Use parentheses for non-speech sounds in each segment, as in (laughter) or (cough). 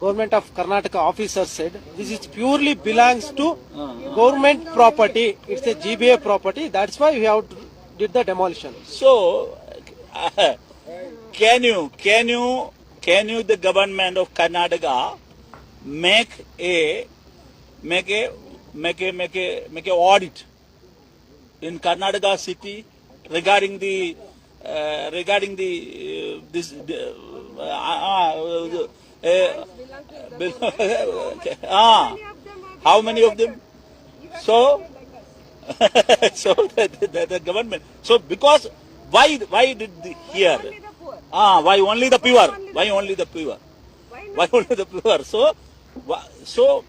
government of Karnataka officer said this is purely belongs to government property. It's a GBA property. That's why we have did the demolition. So, (laughs) can you, can you, can you, the government of Karnataka, make a, make a, make a, make a, make a audit in Karnataka city regarding the, uh, regarding the, uh, this, uh, uh, uh, uh, ah, how many of them? So, so the, the, the government. So because why why did the here? Ah, why only the poor? Why only the poor? Why only the poor? So, so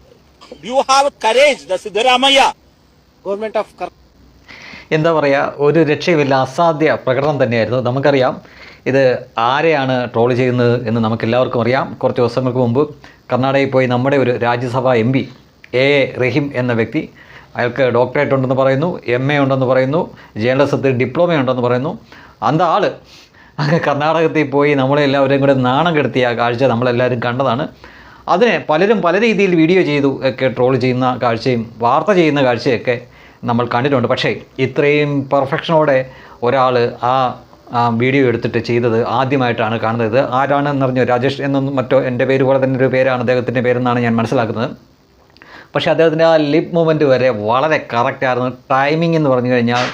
you have courage, the Siddharamaya. Government of. എന്താ പറയുക ഒരു രക്ഷയുമില്ല അസാധ്യ പ്രകടനം തന്നെയായിരുന്നു നമുക്കറിയാം ഇത് ആരെയാണ് troll ചെയ്യുന്നത് എന്ന് നമുക്കെല്ലാവർക്കും അറിയാം. കുറച്ച് ദിവസങ്ങൾക്ക് മുമ്പ് കർണാടകയിൽ പോയി നമ്മുടെ ഒരു Rajya Sabha M P A Rahim എന്ന വ്യക്തി അയാൾക്ക് ഡോക്ടറേറ്റ് ഉണ്ടെന്ന് പറയുന്നു എം എ ഉണ്ടെന്ന് പറയുന്നു ജേർണലിസത്തിൽ ഡിപ്ലോമ ഉണ്ടെന്ന് പറയുന്നു. അന്ത ആൾ അങ്ങ് കർണാടകത്തിൽ പോയി നമ്മളെല്ലാവരെയും കൂടെ നാണം കെടുത്തിയ കാഴ്ച നമ്മളെല്ലാവരും കണ്ടതാണ്. അതിനെ പലരും പല രീതിയിൽ വീഡിയോ ചെയ്തു ഒക്കെ ട്രോൾ ചെയ്യുന്ന കാഴ്ചയും വാർത്ത ചെയ്യുന്ന കാഴ്ചയൊക്കെ നമ്മൾ കണ്ടിട്ടുണ്ട്. പക്ഷേ ഇത്രയും പെർഫെക്ഷനോടെ ഒരാൾ ആ വീഡിയോ എടുത്തിട്ട് ചെയ്തത് ആദ്യമായിട്ടാണ് കാണുന്നത്. ഇത് ആരാണെന്ന് അറിഞ്ഞു രാജേഷ് എന്നൊന്നും മറ്റോ എന്റെ പേര് പോലെ തന്നെ ഒരു പേരാണ് അദ്ദേഹത്തിന്റെ പേരെന്നാണ് ഞാൻ മനസ്സിലാക്കുന്നത്. പക്ഷേ അദ്ദേഹത്തിന്റെ ആ ലിപ് മൂവ്മെന്റ് വരെ വളരെ കറക്റ്റായിരുന്നു ടൈമിംഗ് എന്ന് പറഞ്ഞു കഴിഞ്ഞാൽ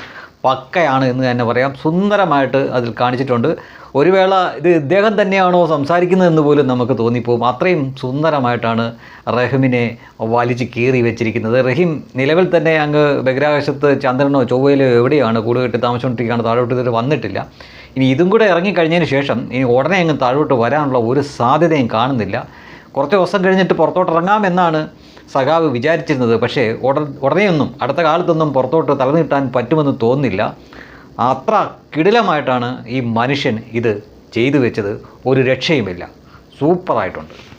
പക്കയാണ് എന്ന് തന്നെ പറയാം. സുന്ദരമായിട്ട് അതിൽ കാണിച്ചിട്ടുണ്ട്. ഒരു വേള ഇത് ഇദ്ദേഹം തന്നെയാണോ സംസാരിക്കുന്നതെന്ന് പോലും നമുക്ക് തോന്നിപ്പോവും. അത്രയും സുന്ദരമായിട്ടാണ് റഹിമിനെ വലിച്ച് കീറി വെച്ചിരിക്കുന്നത്. റഹീം നിലവിൽ തന്നെ അങ്ങ് ബഹിരാകാശത്ത് ചന്ദ്രനോ ചൊവ്വയിലോ എവിടെയാണ് കൂടുകെട്ടി താമസിച്ചുകൊണ്ടിരിക്കുകയാണ് താഴോട്ട് ഇതുവരെ വന്നിട്ടില്ല. ഇനി ഇതും കൂടെ ഇറങ്ങിക്കഴിഞ്ഞതിന് ശേഷം ഇനി ഉടനെ അങ്ങ് താഴോട്ട് വരാനുള്ള ഒരു സാധ്യതയും കാണുന്നില്ല. കുറച്ച് ദിവസം കഴിഞ്ഞിട്ട് പുറത്തോട്ട് ഇറങ്ങാമെന്നാണ് സഖാവ് വിചാരിച്ചിരുന്നത് പക്ഷേ ഉട ഉടനെയൊന്നും അടുത്ത കാലത്തൊന്നും പുറത്തോട്ട് തലനീട്ടാൻ പറ്റുമെന്ന് തോന്നില്ല അത്ര കിടിലമായിട്ടാണ് ഈ മനുഷ്യൻ ഇത് ചെയ്തു വെച്ചത്. ഒരു രക്ഷയുമില്ല. സൂപ്പറായിട്ടുണ്ട്.